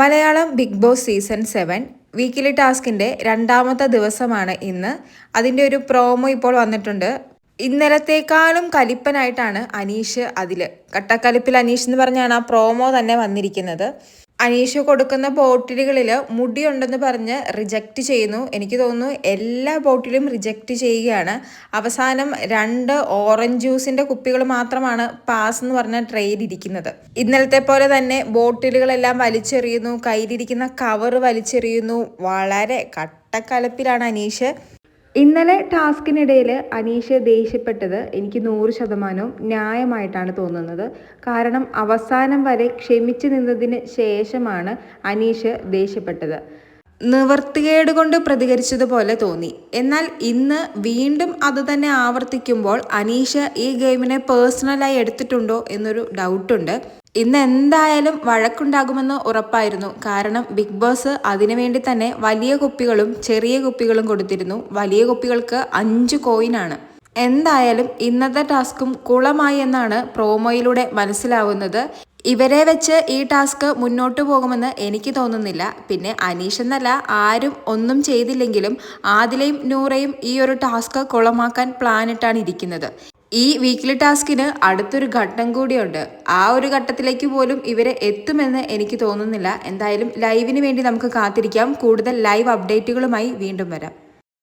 Malayalam Bigg Boss season seven weekly ടാസ്കിന്റെ രണ്ടാമത്തെ ദിവസമാണ് ഇന്ന്. അതിന്റെ ഒരു പ്രോമോ ഇപ്പോൾ വന്നിട്ടുണ്ട്. ഇന്നലത്തേക്കാളും കലിപ്പനായിട്ടാണ് അനീഷ് അതിൽ കട്ടക്കലിപ്പിൽ അനീഷ് എന്ന് പറഞ്ഞാണ് ആ പ്രോമോ തന്നെ വന്നിരിക്കുന്നത്. അനീഷ് കൊടുക്കുന്ന ബോട്ടിലുകളിൽ മുടിയുണ്ടെന്ന് പറഞ്ഞ് റിജക്റ്റ് ചെയ്യുന്നു. എനിക്ക് തോന്നുന്നു എല്ലാ ബോട്ടിലും റിജക്റ്റ് ചെയ്യുകയാണ്. അവസാനം രണ്ട് ഓറഞ്ച് ജ്യൂസിന്റെ കുപ്പികൾ മാത്രമാണ് പാസ് എന്ന് പറഞ്ഞ ട്രെയിൽ ഇരിക്കുന്നത്. ഇന്നലത്തെ പോലെ തന്നെ ബോട്ടിലുകളെല്ലാം വലിച്ചെറിയുന്നു. കയ്യിലിരിക്കുന്ന കവർ വലിച്ചെറിയുന്നു. വളരെ കട്ടക്കലപ്പിലാണ് അനീഷ്. ഇന്നലെ ടാസ്കിനിടയിൽ അനീഷ് ദേഷ്യപ്പെട്ടത് എനിക്ക് നൂറ് ശതമാനവും ന്യായമായിട്ടാണ് തോന്നുന്നത്. കാരണം അവസാനം വരെ ക്ഷമിച്ചു നിന്നതിന് ശേഷമാണ് അനീഷ് ദേഷ്യപ്പെട്ടത്. നിവർത്തികേട് കൊണ്ട് പ്രതികരിച്ചതുപോലെ തോന്നി. എന്നാൽ ഇന്ന് വീണ്ടും അത് തന്നെ ആവർത്തിക്കുമ്പോൾ അനീഷ ഈ ഗെയിമിനെ പേഴ്സണലായി എടുത്തിട്ടുണ്ടോ എന്നൊരു ഡൗട്ടുണ്ട്. ഇന്ന് എന്തായാലും വഴക്കുണ്ടാകുമെന്ന് ഉറപ്പായിരുന്നു. കാരണം ബിഗ് ബോസ് അതിനുവേണ്ടി തന്നെ വലിയ കുപ്പികളും ചെറിയ കുപ്പികളും കൊടുത്തിരുന്നു. വലിയ കുപ്പികൾക്ക് അഞ്ച് കോയിനാണ്. എന്തായാലും ഇന്നത്തെ ടാസ്കും കുളമായി എന്നാണ് പ്രോമോയിലൂടെ മനസ്സിലാവുന്നത്. ഇവരെ വെച്ച് ഈ ടാസ്ക് മുന്നോട്ട് പോകുമെന്ന് എനിക്ക് തോന്നുന്നില്ല. പിന്നെ അനീഷ് എന്നല്ല ആരും ഒന്നും ചെയ്തില്ലെങ്കിലും ആദിലയും നൂറയും ഈ ഒരു ടാസ്ക് കുളമാക്കാൻ പ്ലാനിട്ടാണ് ഇരിക്കുന്നത്. ഈ വീക്ക്ലി ടാസ്കിന് അടുത്തൊരു ഘട്ടം കൂടിയുണ്ട്. ആ ഒരു ഘട്ടത്തിലേക്ക് പോലും ഇവരെ എത്തുമെന്ന് എനിക്ക് തോന്നുന്നില്ല. എന്തായാലും ലൈവിന് വേണ്ടി നമുക്ക് കാത്തിരിക്കാം. കൂടുതൽ ലൈവ് അപ്ഡേറ്റുകളുമായി വീണ്ടും വരാം.